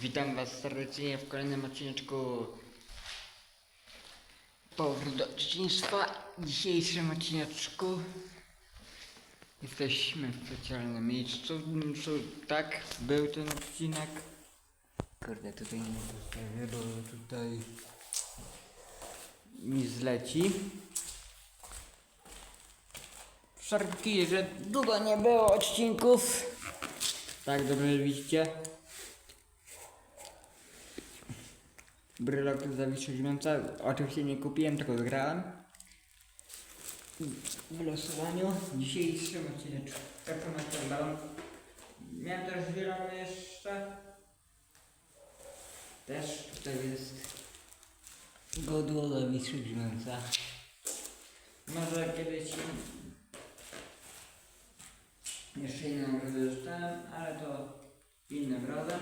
Witam Was serdecznie w kolejnym odcineczku Powrót do dzieciństwa. W dzisiejszym odcineczku jesteśmy w specjalnym miejscu. Tak, był ten odcinek. Kurde, tutaj nie postawię, bo tutaj mi zleci. Szarpki, że długo nie było odcinków. Tak, dobrze widzicie. Brylok zawiszy dźwięca. Oczywiście nie kupiłem, tylko zgrałem. W losowaniu dzisiejszym odcineczku. Tak to na ten balon. Miałem też zielony jeszcze. Też tutaj jest godło zawiszy dźwięca. Może kiedyś jeszcze inną grę dostałem, ale to innym razem.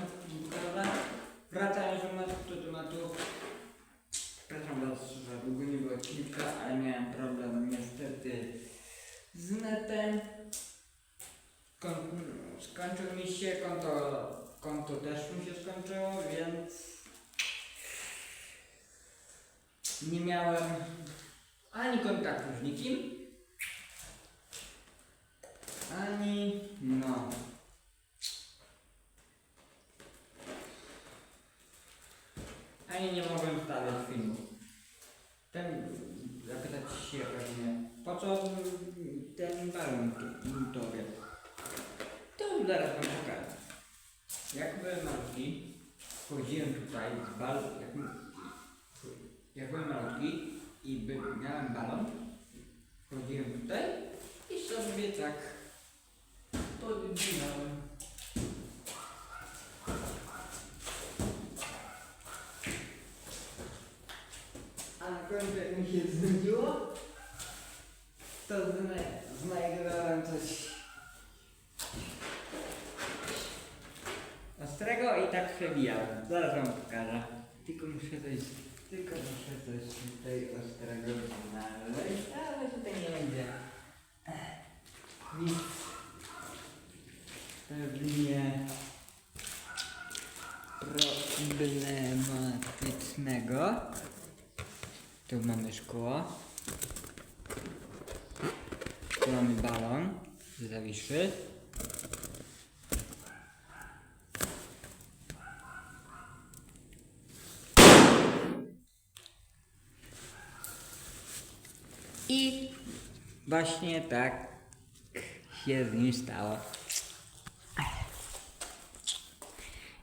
Dobra. Wracając do tematu. Przepraszam Was, że długo nie było odcinka, ale miałem problem niestety z netem. Kon- skończył mi się konto, konto też mi się skończyło, więc nie miałem ani kontaktu z nikim, ani no. Ani nie mogłem wstawiać filmu. Ten, zapytać się pewnie, po co ten balon tu tobie? To zaraz wam pokażę. Jak byłem malutki, chodziłem tutaj z bal, jak, jak byłem malutki i by, miałem balon, chodziłem tutaj i sobie tak podbinałem. A na końcu jak mi się znudziło, to zna znajdowałem coś ostrego i tak przebijałem. Zaraz wam pokażę. Tylko muszę coś, tylko muszę coś tutaj ostrego znaleźć, ale tutaj nie będzie. Nic pewnie problematycznego. Tu mamy szkło. Tu mamy balon. Zawiszy. I właśnie tak się z nim stało.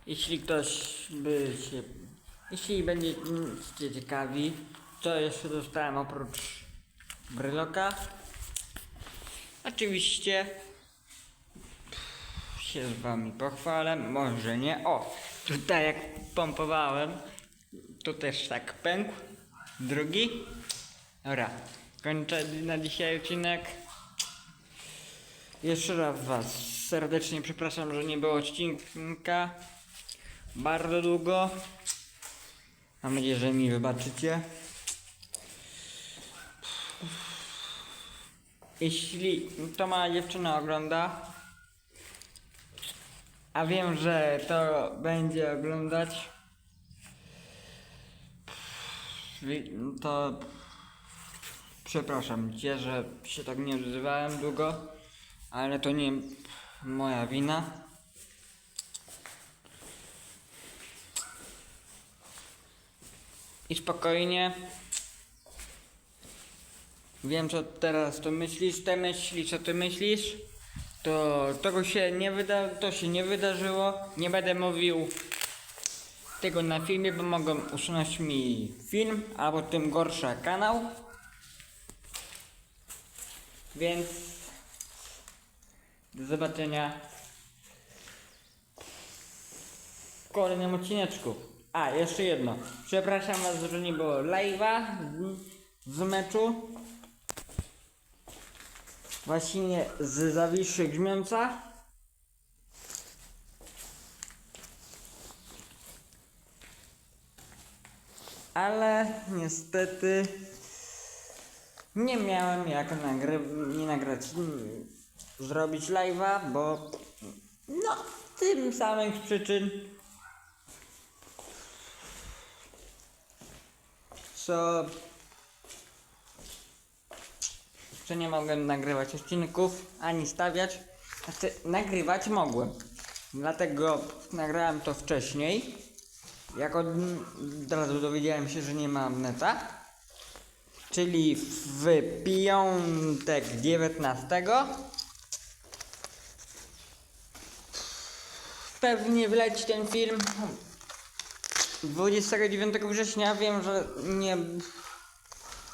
Jeśli ktoś by się. Jeśli będziecie ciekawi, co jeszcze dostałem oprócz bryloka. Oczywiście się z wami pochwalę, może nie. O, tutaj jak pompowałem, to też tak pękł. Drugi. Dobra, kończę na dzisiaj odcinek. Jeszcze raz Was serdecznie przepraszam, że nie było odcinka bardzo długo. Mam nadzieję, że mi wybaczycie. Jeśli to mała dziewczyna ogląda, a wiem, że to będzie oglądać, to przepraszam cię, że się tak nie odzywałem długo, ale to nie moja wina. I spokojnie. Wiem, co teraz to myślisz, te myśli, co ty myślisz. To tego się nie wyda, to się nie wydarzyło. Nie będę mówił tego na filmie, bo mogą usunąć mi film, albo tym gorsza kanał. Więc do zobaczenia w kolejnym odcineczku. A, jeszcze jedno. Przepraszam was, że nie było live'a z, z meczu. Właśnie z zawiszy grzmiąca. Ale niestety nie miałem jak nagry nie nagrać, zrobić live'a, bo no, tym samych przyczyn co że nie mogłem nagrywać odcinków ani stawiać. Znaczy, nagrywać mogłem. Dlatego nagrałem to wcześniej. Jak od, od razu dowiedziałem się, że nie mam neta. Czyli w piątek 19. Pewnie wleci ten film. 29 września wiem, że nie,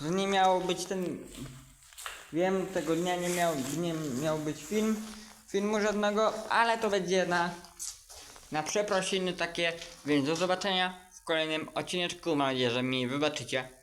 że nie miało być ten Wiem, tego dnia nie miał, nie miał być film, filmu żadnego, ale to będzie na, na przeprosiny takie, więc do zobaczenia w kolejnym odcineczku. Mam nadzieję, że mi wybaczycie.